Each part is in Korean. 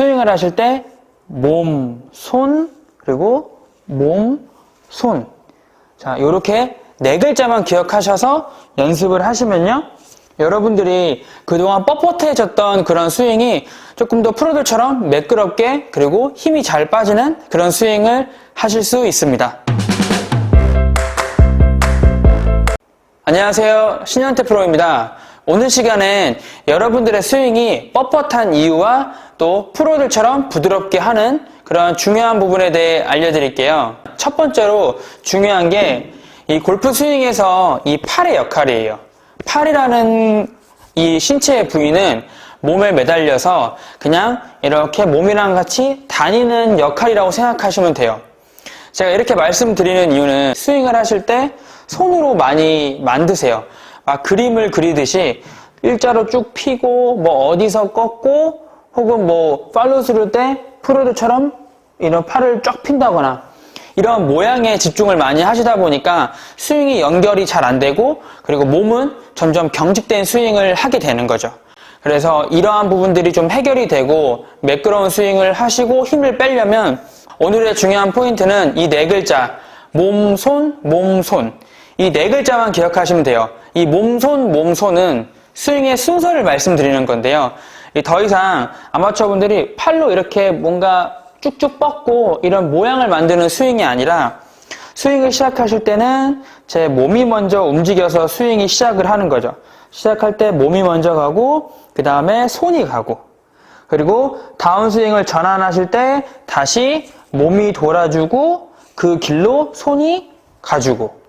스윙을 하실 때 몸, 손, 그리고 몸, 손. 자, 요렇게 네 글자만 기억하셔서 연습을 하시면요. 여러분들이 그동안 뻣뻣해졌던 그런 스윙이 조금 더 프로들처럼 매끄럽게 그리고 힘이 잘 빠지는 그런 스윙을 하실 수 있습니다. 안녕하세요. 신현태 프로입니다. 오늘 시간엔 여러분들의 스윙이 뻣뻣한 이유와 또 프로들처럼 부드럽게 하는 그런 중요한 부분에 대해 알려드릴게요. 첫 번째로 중요한 게 이 골프 스윙에서 이 팔의 역할이에요. 팔이라는 이 신체의 부위는 몸에 매달려서 그냥 이렇게 몸이랑 같이 다니는 역할이라고 생각하시면 돼요. 제가 이렇게 말씀드리는 이유는 스윙을 하실 때 손으로 많이 만드세요. 막 그림을 그리듯이 일자로 쭉 피고 뭐 어디서 꺾고 혹은 뭐 팔로스를 때 프로들처럼 이런 팔을 쫙 핀다거나 이런 모양에 집중을 많이 하시다 보니까 스윙이 연결이 잘 안 되고 그리고 몸은 점점 경직된 스윙을 하게 되는 거죠. 그래서 이러한 부분들이 좀 해결이 되고 매끄러운 스윙을 하시고 힘을 빼려면 오늘의 중요한 포인트는 이 네 글자 몸, 손, 몸, 손 이 네 글자만 기억하시면 돼요. 이 몸, 손, 몸, 손은 스윙의 순서를 말씀드리는 건데요. 이더 이상 아마추어 분들이 팔로 이렇게 뭔가 쭉쭉 뻗고 이런 모양을 만드는 스윙이 아니라 스윙을 시작하실 때는 제 몸이 먼저 움직여서 스윙이 시작을 하는 거죠. 시작할 때 몸이 먼저 가고 그 다음에 손이 가고 그리고 다운 스윙을 전환하실 때 다시 몸이 돌아주고 그 길로 손이 가주고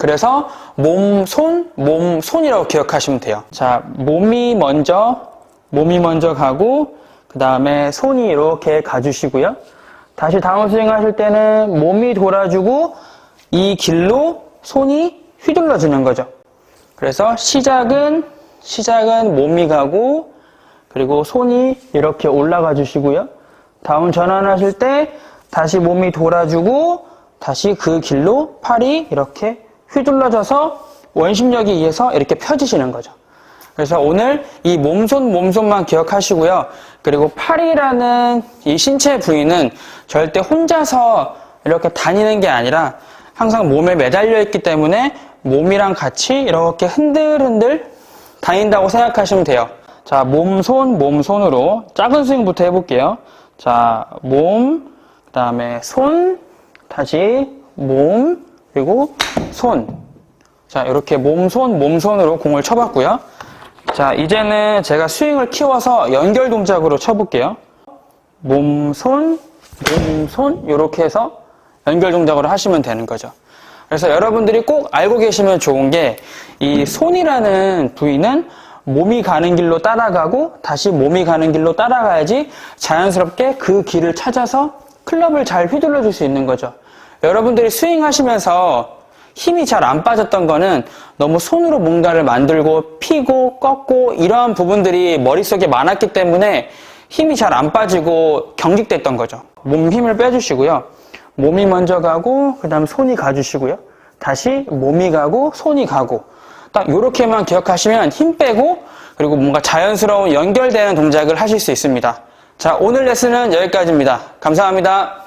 그래서 몸, 손, 몸, 손이라고 기억하시면 돼요. 자, 몸이 먼저, 몸이 먼저 가고, 그 다음에 손이 이렇게 가주시고요. 다시 다운 스윙 하실 때는 몸이 돌아주고, 이 길로 손이 휘둘러주는 거죠. 그래서 시작은, 시작은 몸이 가고, 그리고 손이 이렇게 올라가 주시고요. 다운 전환하실 때 다시 몸이 돌아주고 다시 그 길로 팔이 이렇게 휘둘러져서 원심력에 의해서 이렇게 펴지시는 거죠. 그래서 오늘 이 몸손 몸손만 기억하시고요. 그리고 팔이라는 이 신체 부위는 절대 혼자서 이렇게 다니는 게 아니라 항상 몸에 매달려 있기 때문에 몸이랑 같이 이렇게 흔들흔들 다닌다고 생각하시면 돼요. 자, 몸 손, 몸 손으로 작은 스윙부터 해볼게요. 자, 몸, 그 다음에 손, 다시 몸, 그리고 손. 자, 이렇게 몸손, 몸손으로 공을 쳐봤고요. 자, 이제는 제가 스윙을 키워서 연결 동작으로 쳐볼게요. 몸손, 몸손, 이렇게 해서 연결 동작으로 하시면 되는 거죠. 그래서 여러분들이 꼭 알고 계시면 좋은 게 이 손이라는 부위는 몸이 가는 길로 따라가고 다시 몸이 가는 길로 따라가야지 자연스럽게 그 길을 찾아서 클럽을 잘 휘둘러 줄 수 있는 거죠. 여러분들이 스윙 하시면서 힘이 잘 안 빠졌던 거는 너무 손으로 뭔가를 만들고 피고 꺾고 이러한 부분들이 머릿속에 많았기 때문에 힘이 잘 안 빠지고 경직됐던 거죠. 몸 힘을 빼주시고요. 몸이 먼저 가고 그 다음 손이 가주시고요. 다시 몸이 가고 손이 가고 딱 이렇게만 기억하시면 힘 빼고 그리고 뭔가 자연스러운 연결되는 동작을 하실 수 있습니다. 자 오늘 레슨은 여기까지입니다. 감사합니다.